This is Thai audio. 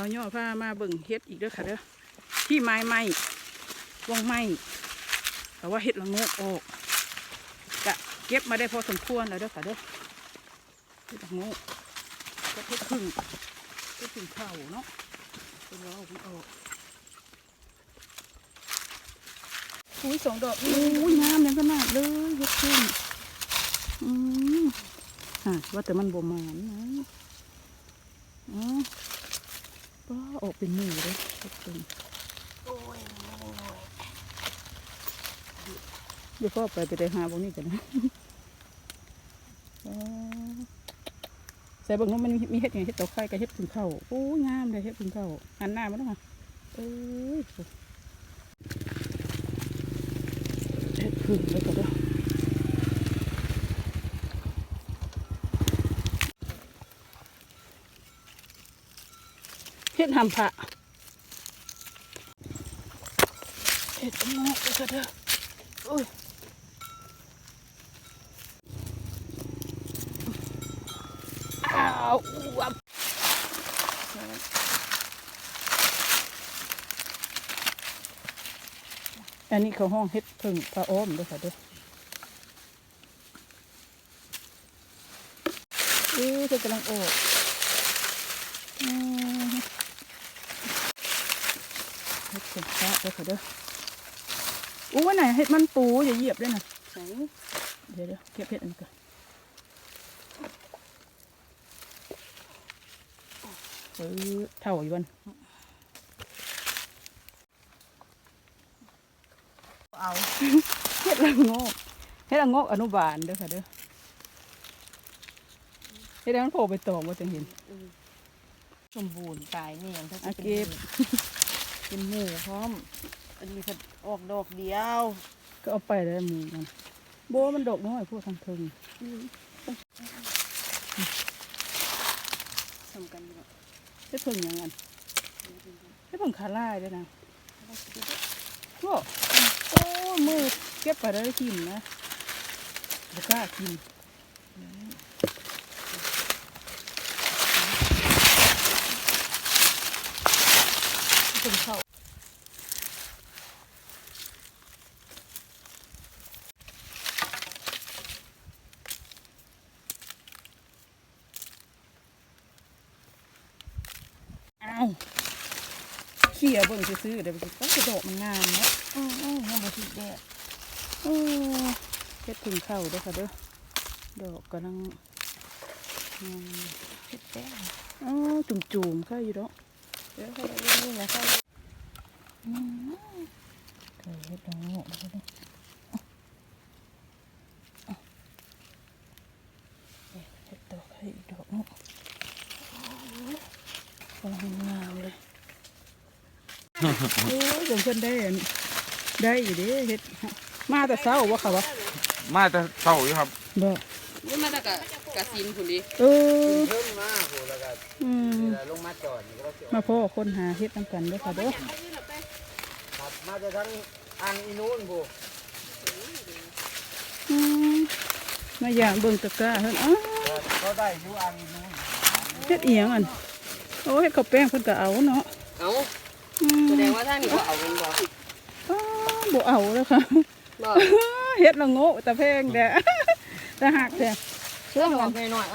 าวย่อผ้ามาเบิ่งเฮ็ดอีกเด้อค่ะเด้อที่ไม้ไม้วงไม้แต่ว่าเฮ็ดละงกออกกะเก็บมาได้พอสมควรแล้วเด้อค่ะเด้อเฮ็ดละงกก็เฮ็ดพึ่งเฮ็ดพึ่งเข่าเนาะเป็นว่าเอาของออกอุ้ยสองดอกอุ้ยงามยังขนาดเลยเฮ็ดพึ่งอืมอะว่าแต่มันบ่มานนะอ๋อ ออกเป็นหมูเลยทุกคนเดี๋ยวพ่อไปไปได้หาพวกนี้กันนะใส่บางนู้นมันมีมีเห็ดไงเห็ดตอกไข่กับเห็ดพึ่งเข้าโอ้ยงามเลยเห็ดพึ่งเข้าหันหน้ามาต้องมาเอ้ยเห็ดพึ่งแล้วก็เด้อ เห็ดหำผะเห็ดงอกเลยค่ะเด้อโอ้ยอ้าวอ้วบอันนี้เขาห้องเฮ็ดพิ่งปลาอ้อมด้วยค่ะเด้วยเอ๊ะเธอกำลังออกอืมเฮ็ดเป็นพระด้วยค่ะเด้ออู้ว่าไหนเฮ็ดมันปูอย่าเหยียบด้วยนะเดี๋ยวเดี๋ยวเก็บเฮ็ดอันนี้ก่อนเออเท่าอยู่บันเอาเฮ็ดละโงกเฮ็ดละโงกอนุบาลเด้อค่ะเด้อเฮ็ดให้มันโผล่ไปตองว่าจังเห็น สมบูรณ์ตายเนี่ยถ้าอาจะเก็บ เป็นหมูพร้อม อันนี้ผัดออกดอกเดียว ก็เอาไปได้หมูมันโบมันดอกน้อยพวกทางเทิงทำกันเนาะเฮ็ดเพิ่งหยังงั้นเฮ็ดเพิ่งขาลายเด้อนะพวกโอ้มือเก็บไปได้กินนะบ่กล้ากินเป็นข้าว อ้าวเขี่ยเบิ่งซื้อๆเดี๋ยวไปก็กระโดดมันงามเนาะอืมอืมยังบ่ถึงแดดโอ้เฮ็ดถึงเข้าเด้อค่ะเด้อดอกกำลังอืมเฮ็ดแป้งอ๋อจุ่มๆเข้าอยู่เนาะเดี๋ยวให้เราดูนี่นะคะอืมเคยเฮ็ดดอกงอกมาแล้วเด้ออะเฮ็ดดอกให้อีกดอกเนาะกำลังงามเลย โอ้ยจังเพิ่นได้อันได้อยู่เด้เฮ็ดมาแต่เช้าว่าค่ะวะมาแต่เศร้าอยู่ครับบ่นี่มาจากกะกะซินผุนดิเออเพิ่มมาโหแล้วก็อืมเวลาลงมาจอดนี่ก็เราสิมาพ่อคนหาเฮ็ดนำกันเด้อค่ะเด้อขับมาจะทั้งอันอีนู้นบุอืมมาอย่างเบิ่งตะกร้าเพิ่นอ้าวเขาได้อยู่อันอีนู้นเฮ็ดเอียงอันโอ้เฮ็ดข้าวแป้งเพิ่นก็เอาเนาะเอ้าอืม แสดงว่าท่านนี่ก็เอาเป็นบ่อ้าวบ่เอาแล้วค่ะบ่เฮ็ดละโง่แต่แพงแท้แต่หักแท้เชื่อมบอกหน่อยๆ